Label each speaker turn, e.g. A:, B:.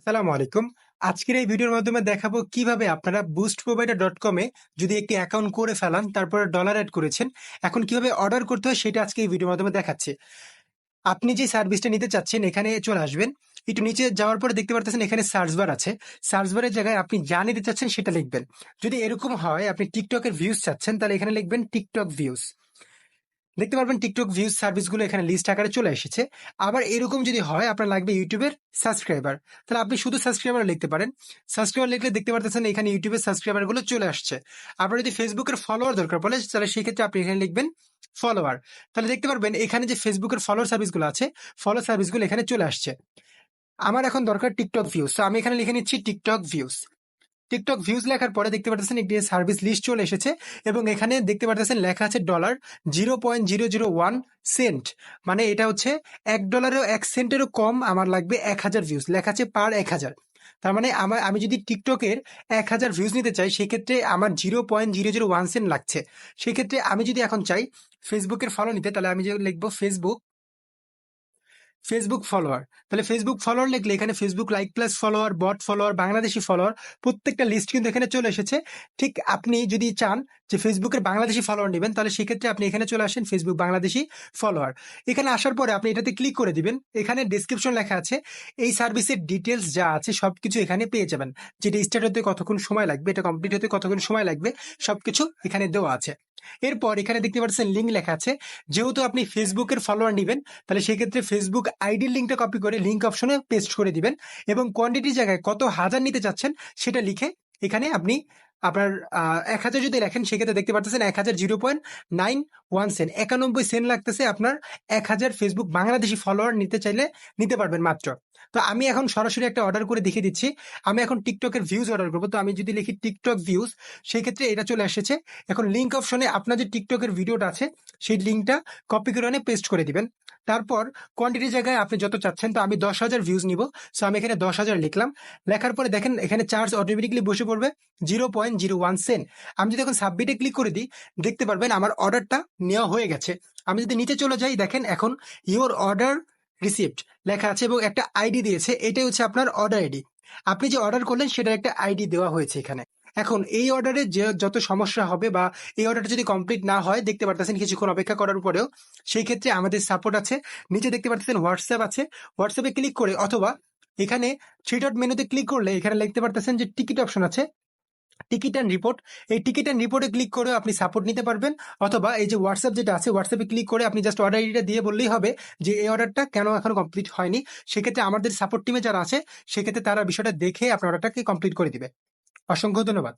A: আসসালামু আলাইকুম। আজকের এই ভিডিওর মাধ্যমে দেখাবো কীভাবে আপনারা বুস্ট প্রোভাইডার ডট কমে যদি একটি অ্যাকাউন্ট করে ফেলান, তারপরে ডলার অ্যাড করেছেন, এখন কীভাবে অর্ডার করতে হয় সেটা আজকে এই ভিডিওর মাধ্যমে দেখাচ্ছে। আপনি যে সার্ভিসটা নিতে চাচ্ছেন, এখানে চলে আসবেন। একটু নিচে যাওয়ার পরে দেখতে পারতেছেন এখানে সার্চ বার আছে। সার্চ বারের জায়গায় আপনি যা নিতে চাচ্ছেন সেটা লিখবেন। যদি এরকম হয়, আপনি টিকটকের ভিউজ চাচ্ছেন, তাহলে এখানে লিখবেন টিকটক ভিউজ দেখতে পারবেন টিকটক ভিউজ সার্ভিসগুলো এখানে লিস্ট আকারে চলে এসেছে। আবার এরকম যদি হয়, আপনার লাগবে ইউটিউবের সাবস্ক্রাইবার তাহলে আপনি শুধু সাবস্ক্রাইবার লিখতে পারেন। সাবস্ক্রাইবার লিখলে দেখতে পারতেছেন এখানে ইউটিউবের সাবস্ক্রাইবারগুলো চলে আসছে। আবার যদি ফেসবুকের ফলোয়ার দরকার পড়ে, তাহলে সেক্ষেত্রে আপনি এখানে লিখবেন ফলোয়ার তাহলে দেখতে পারবেন এখানে যে ফেসবুকের ফলোয়ার সার্ভিসগুলো আছে ফলো সার্ভিসগুলো এখানে চলে আসছে। আমার এখন দরকার টিকটক ভিউজ তো আমি এখানে লিখে নিচ্ছি টিকটক ভিউজ টিকটক ভিউজ লেখার পরে দেখতে পাচ্ছেন একটি সার্ভিস লিস্ট চলে এসেছে এবং এখানে দেখতে পাচ্ছেন লেখা আছে dollar zero point zero zero one cent মানে এটা হচ্ছে এক ডলারেও এক সেন্টেরও কম আমার লাগবে এক হাজার ভিউজ লেখা আছে পার এক হাজার। তার মানে আমার আমি যদি টিকটকের এক হাজার ভিউজ নিতে চাই, সেক্ষেত্রে আমার zero point zero zero one cent লাগছে। সেক্ষেত্রে আমি যদি এখন চাই ফেসবুকের ফলো নিতে, তাহলে আমি যে লিখব ফেসবুক ফেসবুক ফলোয়ার তাহলে ফেসবুক ফলোয়ার লিখলে এখানে Facebook like plus follower bot follower Bangladeshi follower প্রত্যেকটা লিস্ট কিন্তু এখানে চলে এসেছে। ঠিক আপনি যদি চান যে ফেসবুকের বাংলাদেশি ফলোয়ার নেবেন, তাহলে সেক্ষেত্রে আপনি এখানে চলে আসেন ফেসবুক বাংলাদেশি ফলোয়ার এখানে আসার পরে আপনি এটাতে ক্লিক করে দিবেন। এখানে ডিসক্রিপশন লেখা আছে। এই সার্ভিসের ডিটেলস যা আছে সব কিছু এখানে পেয়ে যাবেন। যেটা স্টার্ট হতে কতক্ষণ সময় লাগবে, এটা কমপ্লিট হতে কতক্ষণ সময় লাগবে সব কিছু এখানে দেওয়া আছে। এরপর এখানে দেখতে পাচ্ছেন লিঙ্ক লেখা আছে। যেহেতু আপনি ফেসবুকের ফলোয়ার নেবেন, তাহলে সেক্ষেত্রে ফেসবুক আইডির লিঙ্কটা কপি করে লিঙ্ক অপশনে পেস্ট করে দিবেন এবং কোয়ান্টিটির জায়গায় কত হাজার নিতে চাচ্ছেন সেটা লিখে এখানে আপনি আপনার এক হাজার যদি লেখেন সেক্ষেত্রে দেখতে পাচ্ছেন এক হাজার zero point nine one cent. একানব্বই সেন্ট লাগতেছে আপনার এক হাজার ফেসবুক বাংলাদেশি ফলোয়ার নিতে চাইলে নিতে পারবেন মাত্র। তো আমি এখন সরাসরি একটা অর্ডার করে দেখিয়ে দিচ্ছি। আমি এখন টিকটকের ভিউজ অর্ডার করব। তো আমি যদি লিখি টিকটক ভিউজ সেই ক্ষেত্রে এটা চলে এসেছে। এখন লিঙ্ক অপশনে আপনার যে টিকটকের ভিডিওটা আছে, সেই লিঙ্কটা কপি করে এনে পেস্ট করে দিবেন। তারপর কোয়ান্টিটি জায়গায় আপনি যত চাচ্ছেন, তো আমি দশ হাজার ভিউজ নিব। সো আমি এখানে দশ হাজার লিখলাম। লেখার পরে দেখেন, এখানে চার্জ অটোমেটিকলি বসে পড়বে zero point zero one cent আমি যদি এখন সাবমিটে ক্লিক করে দিই, দেখতে পারবেন আমার অর্ডারটা নেওয়া হয়ে গেছে। আমি যদি নিচে চলে যাই, দেখেন এখন ইওর অর্ডার রিসিপ্ট লেখা আছে এবং একটা আইডি দিয়েছে, এটাই হচ্ছে আপনার অর্ডার আইডি আপনি যে অর্ডার করলেন, সেটার একটা আইডি দেওয়া হয়েছে এখানে। এখন এই অর্ডারে যে যত সমস্যা হবে বা এই অর্ডারটা যদি কমপ্লিট না হয়, দেখতে পারতেছেন কিছুক্ষণ অপেক্ষা করার পরেও, সেই ক্ষেত্রে আমাদের সাপোর্ট আছে। নিচে দেখতে পারতেছেন হোয়াটসঅ্যাপ আছে। হোয়াটসঅ্যাপে ক্লিক করে অথবা এখানে থ্রি ডট মেনুতে ক্লিক করলে এখানে লিখতে পারতেছেন যে টিকিট অপশন আছে। টিকিট অ্যান্ড রিপোর্ট এই টিকিট অ্যান্ড রিপোর্টে ক্লিক করে আপনি সাপোর্ট নিতে পারবেন। অথবা এই যে হোয়াটসঅ্যাপ যেটা আছে হোয়াটসঅ্যাপে ক্লিক করে আপনি জাস্ট অর্ডার আইডিটা দিয়ে বললেই হবে যে এই অর্ডারটা কেন এখনও কমপ্লিট হয়নি। সেক্ষেত্রে আমাদের সাপোর্ট টিমে যারা আছে, সেক্ষেত্রে তারা বিষয়টা দেখে আপনার অর্ডারটাকে কমপ্লিট করে দিবে। অসংখ্য ধন্যবাদ।